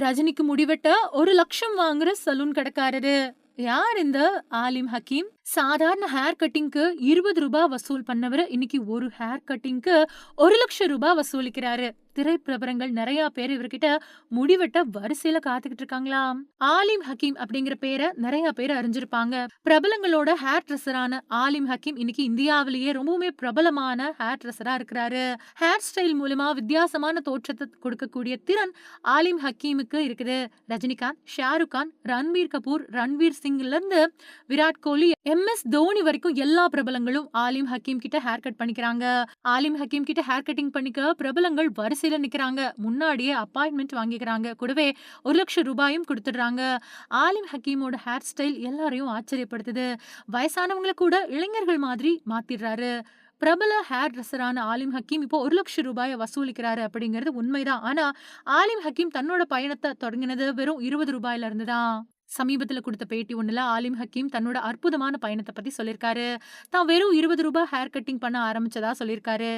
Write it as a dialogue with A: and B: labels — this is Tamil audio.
A: ரஜினிக்கு முடிவெட்ட ஒரு லட்சம் வாங்குற சலூன் கடைக்காரரு. யார் இந்த ஆலிம் ஹக்கீம்? சாதாரண ஹேர் கட்டிங்க்கு இருபது ரூபாய் வசூல் பண்ணவர் இன்னைக்கு ஒரு ஹேர் கட்டிங்க்கு ஒரு லட்சம் ரூபாய் வசூலிக்கிறாரு. திரைப்பிரபரங்கள் நிறைய பேர் இவர்கிட்ட முடிவெட்ட வரிசையில காத்துக்கிட்டு இருக்காங்களாம் ஆலிம் ஹக்கீம் அப்படிங்கிற பேரை நிறைய பேர் அறிஞ்சிருப்பாங்க. பிரபலங்களோட ஹேர் ட்ரெஸ்ஸரான ஆலிம் ஹக்கீம் இன்னைக்கு இந்தியாவிலேயே ரொம்பவுமே பிரபலமான ஹேர் ட்ரெஸ்ஸரா இருக்கிறாரு. ஹேர் ஸ்டைல் மூலமா வித்தியாசமான தோற்றத்தை கொடுக்கக்கூடிய திறன் ஆலிம் ஹக்கீமுக்கு இருக்குது. ரஜினிகாந்த் ஷாருக் கான் ரன்வீர் கபூர் ரன்வீர் சிங்ல இருந்து விராட் கோலி எம் எஸ் தோனி வரைக்கும் எல்லா பிரபலங்களும் ஆலிம் ஹக்கீம் கிட்ட ஹேர் கட் பண்ணிக்கிறாங்க. ஆலிம் ஹக்கீம் கிட்ட ஹேர் கட்டிங் பண்ணிக்க பிரபலங்கள் வரிசை வரிசையில் நிற்கிறாங்க முன்னாடியே அப்பாயின்மெண்ட் வாங்கிக்கிறாங்க. கூடவே ஒரு லட்சம் ரூபாயும் கொடுத்துடுறாங்க. ஆலிம் ஹக்கீமோட ஹேர் ஸ்டைல் எல்லாரையும் ஆச்சரியப்படுத்துது. வயசானவங்களை கூட இளைஞர்கள் மாதிரி மாத்திடுறாரு. பிரபல ஹேர் ட்ரெஸ்ஸரான ஆலிம் ஹக்கீம் இப்போ ஒரு லட்சம் ரூபாயை வசூலிக்கிறாரு அப்படிங்கிறது உண்மைதான். ஆனா ஆலிம் ஹக்கீம் தன்னோட பயணத்தை தொடங்கினது வெறும் இருபது ரூபாயில இருந்து தான். சமீபத்துல கொடுத்த பேட்டி ஒன்றில் ஆலிம் ஹக்கீம் தன்னோட அற்புதமான பயணத்தை பத்தி சொல்லியிருக்காரு. தான் வெறும் இருபது ரூபாய் ஹேர் கட்டிங் பண்ண ஆரம்பிச்சதா சொல்லியிருக்காரு.